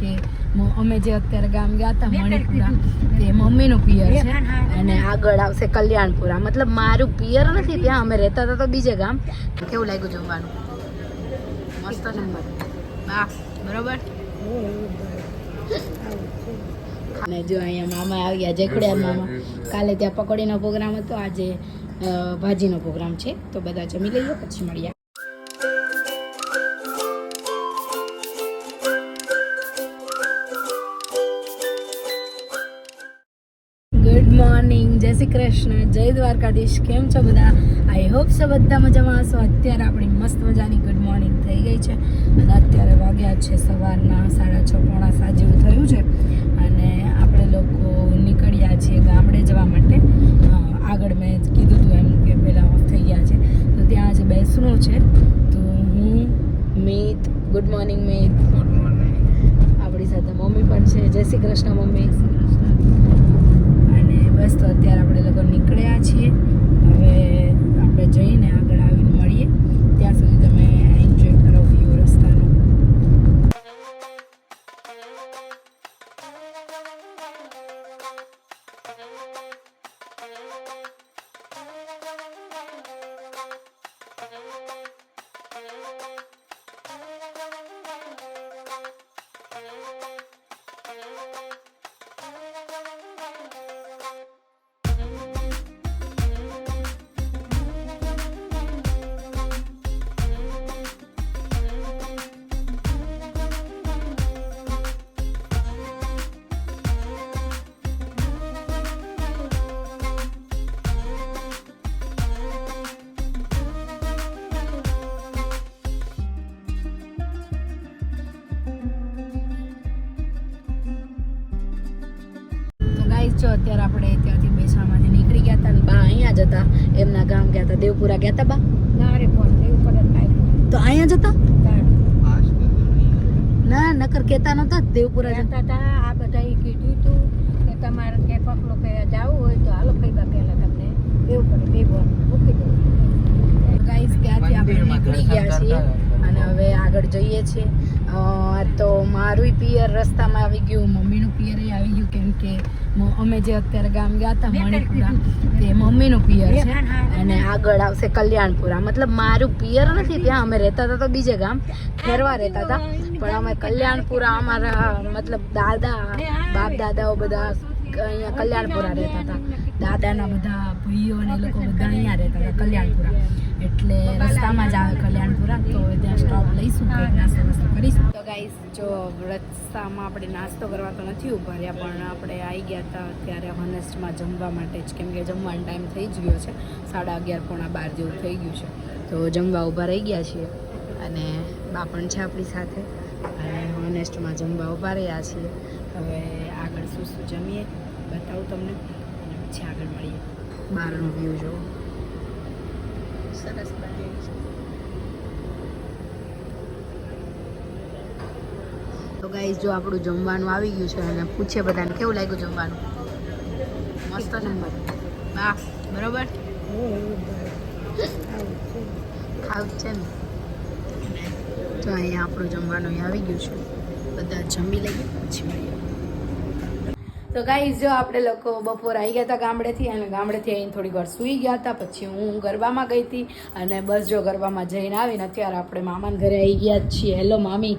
કે અમે જે અત્યારે ગામ ગયા હતા મણિપુરા તે મમ્મીનું પિયર છે. અને આગળ આવશે કલ્યાણપુરા. મતલબ મારું પિયર નથી ત્યાં અમે રહેતા હતા તો બીજે ગામ. કેવું લાગ્યું જમવાનું? મસ્ત હા બરોબર? અને જો અહીંયા મામા આવ્યા ગયા મામા. કાલે ત્યાં પકોડીનો પ્રોગ્રામ હતો. આજે ભાજીનો પ્રોગ્રામ છે. તો બધા જમી લઈએ પછી મળીએ. ગુડ મોર્નિંગ જય શ્રી કૃષ્ણ. જય દ્વારકાધીશ. કેમ છો બધા? આઈ હોપ છો બધા મજામાં હશો. અત્યારે આપણી મસ્ત મજાની ગુડ મોર્નિંગ થઈ ગઈ છે. અને અત્યારે વાગ્યા છે સવારના સાડા છ પોણા સાત જેવું થયું છે. અને આપણે લોકો નીકળ્યા છીએ ગામડે જવા માટે. આગળ મેં કીધું હતું એમ કે પહેલાં ઓફ થઈ ગયા છે. તો ત્યાં આજે બેસણું છે. તો હું મિત ગુડ મોર્નિંગ મિત. આપણી સાથે મમ્મી પણ છે. જય શ્રી કૃષ્ણ મમ્મી. બસ તો અત્યારે આપણે લોકો નીકળ્યા છીએ. હવે આપણે જઈને આગળ આવીને મળીએ. ત્યાં સુધી તમે એન્જોય કરો વ્યૂ રસ્તાનો. Thank ગાઈસ જો અત્યારે આપણે ત્યાંથી મહેસાણામાંથી નીકળી ગયા હતા બા અહીંયા જતા એમના ગામ ગયા હતા દેવપુરા ગયા હતા બા? ના રે કોણ? દેવપુરા તો અહીંયા જ હતા? ના. નકર કહેતા નતા દેવપુરા જતા હતા આ બધા કીધું તું કે તમારે કે પકલો કે જવું હોય તો હાલો કઈ પહેલાં તમને એવું પડે બે બોલ મૂકી દઉં. ગાઈસ ત્યાંથી આપણે નીકળી ગયા છીએ અને હવે આગળ જઈએ છીએ. તો મારું પિયર રસ્તામાં આવી ગયું મમ્મીનું પિયર આવી ગયું કેમ કે અમે જે અત્યારે ગામ ગયા હતા મણિપુરા તે. મમ્મીનું પિયર છે. અને આગળ આવશે કલ્યાણપુરા. મતલબ મારું પિયર નથી ત્યાં અમે રહેતા હતા તો બીજે ગામ ખેરવા રહેતા હતા. પણ અમે કલ્યાણપુરા અમારા મતલબ દાદા બાપ દાદાઓ બધા અહીંયા કલ્યાણપુરા રહેતા હતા. દાદાના બધા ભાઈઓ અને એ લોકો બધા અહીંયા રહેતા હતા, કલ્યાણપુરા. એટલે રસ્તામાં જ આવે કલ્યાણપુરા, તો ત્યાં સ્ટોપ લઈશું નાસ્તો વાસ્તો કરીશું. તો ગાઈસ જો રસ્તામાં આપણે નાસ્તો કરવા તો નથી ઊભા રહ્યા, પણ આપણે આવી ગયા હતા અત્યારે હોનેસ્ટમાં જમવા માટે જ. કેમ કે જમવાનો ટાઈમ થઈ જ ગયો છે. સાડા અગિયાર પોણા બાર જેવું થઈ ગયું છે. તો જમવા ઊભા રહી ગયા છીએ. અને બા પણ છે આપણી સાથે. અને હોનેસ્ટમાં જમવા ઊભા રહ્યા છીએ. હવે આગળ શું શું જમીએ બતાવું તમને. અને પછી આગળ મળીએ. બહારનો વ્યૂ જોવો. સરસ તો ગાઈસ જો આપણું જમવાનું આવી ગયું છે અને પૂછે બધાને કેવું લાગ્યું જમવાનું? મસ્ત નંબર બા બરોબર. ખાવું છે ને. જો અહીંયા આપણું જમવાનું અહીં આવી ગયું છે. બધા જમી લઈએ, પછી મળીએ. તો ગાઈઝ જો આપણે લોકો બપોર આવી ગયા હતા ગામડેથી, અને ગામડેથી આવીને થોડી વાર સૂઈ ગયા હતા, પછી હું ગરબામાં ગઈ હતી, અને બસ જો ગરબામાં જઈને આવીને અત્યારે આપણે મામાના ઘરે આવી ગયા છીએ. હેલો મામી.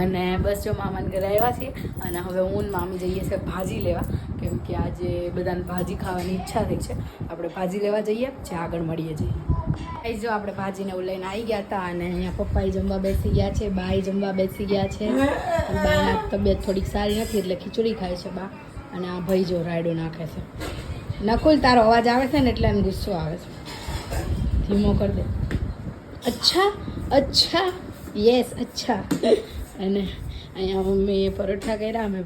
અને બસ જો મામાના ઘરે આવ્યા છીએ, અને હવે હું મામી જઈએ છીએ ભાજી લેવા, કેમ કે આજે બધાને ભાજી ખાવાની ઈચ્છા થઈ છે. આપણે ભાજી લેવા જઈએ, પછી આગળ મળીએ જઈએ. ગાઈઝ જો, આપણે ભાજીને એવું લઈને આવી ગયા હતા અને અહીંયા પપ્પાએ જમવા બેસી ગયા છે, બાઈ જમવા બેસી ગયા છે. બાના તબિયત થોડીક સારી નથી એટલે ખીચડી ખાય છે બા. અને આ ભાઈ જો રાયડો નાખે છે. નકુલ, તારો અવાજ આવે છે ને એટલે એને ગુસ્સો આવે છે. ધીમો કરી દે. અચ્છા અચ્છા. યસ અચ્છા. અને અહીંયા મમ્મીએ પરોઠા કર્યા અમે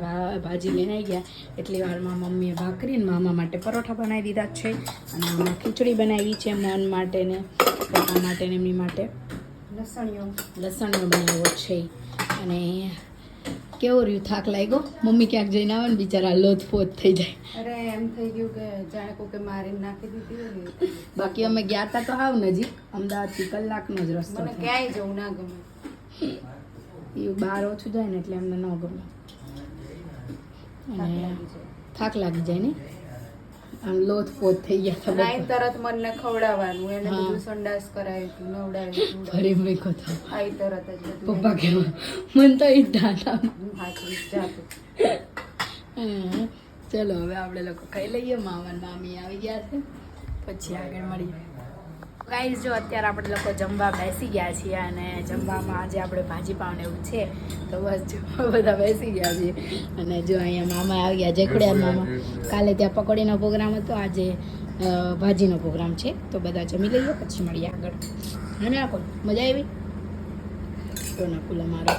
ભાજી લઈને આવી ગયા. એટલી વારમાં મમ્મીએ ભાખરી ને મામા માટે પરોઠા બનાવી દીધા છે. અને આમાં ખીચડી બનાવી છે મન માટે ને પપ્પા માટે ને એમની માટે. લસણીઓ લસણીઓ બનાવ્યો છે. અને કેવો રહ્યું થાક લાગ્યો? મમ્મી ક્યાંક જઈને આવે ને બિચારા લોથપોથ થઈ જાય. અરે એમ થઈ ગયું કે જાણે કોકે મારી નાખી દીધી બાકી અમે ગયા હતા તો આવ નજીક. અમદાવાદથી કલાકનો જ રસ્તો મને ક્યાંય જવું ના ગમે. એ બહાર ઓછું જાય ને એટલે એમને ન ગમે. થાક અને લાગી જાય. થાક લાગી જાય ને? આમ લોથ પોત થઈ ગયા હતા નાઈ તરત મને ખવડાવવાનું એને. બધું સંડાસ કરાયું હતું નવડાવ્યું હતું ફરી મેં કથા આઈ તરત જ પપ્પા કે મન તો ઈ ડાટા. ચલો હવે આપણે લોકો ખાઈ લઈએ. મામા મામી આવી ગયા છે. પછી આગળ મળીએ. ગાઈઝ જો અત્યારે આપણે લોકો જમવા બેસી ગયા છીએ અને જમવામાં આજે આપણે ભાજી પાવને એવું છે તો બસ જમવા બધા બેસી ગયા છીએ. અને જો અહીંયા મામા આવી ગયા જેખડિયા મામા. કાલે ત્યાં પકોડીનો પ્રોગ્રામ હતો આજે ભાજીનો પ્રોગ્રામ છે. તો બધા જમી લઈએ પછી મળીએ આગળ. અને આ કોણ મજા આવી? તો નકુલ અમારો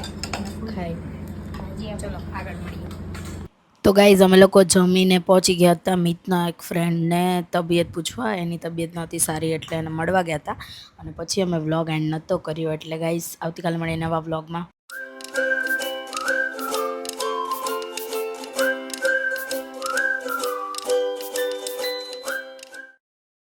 ખાય. ચલો આગળ મળીએ. તો ગાઈઝ અમે લોકો જમીને પહોંચી ગયા હતા મિતના એક ફ્રેન્ડને તબિયત પૂછવા. એની તબિયત નહોતી સારી એટલે એને મળવા ગયા હતા. અને પછી અમે વ્લોગ એન્ડ નહોતો કર્યો. એટલે ગાઈઝ આવતીકાલે મળીએ નવા વ્લોગમાં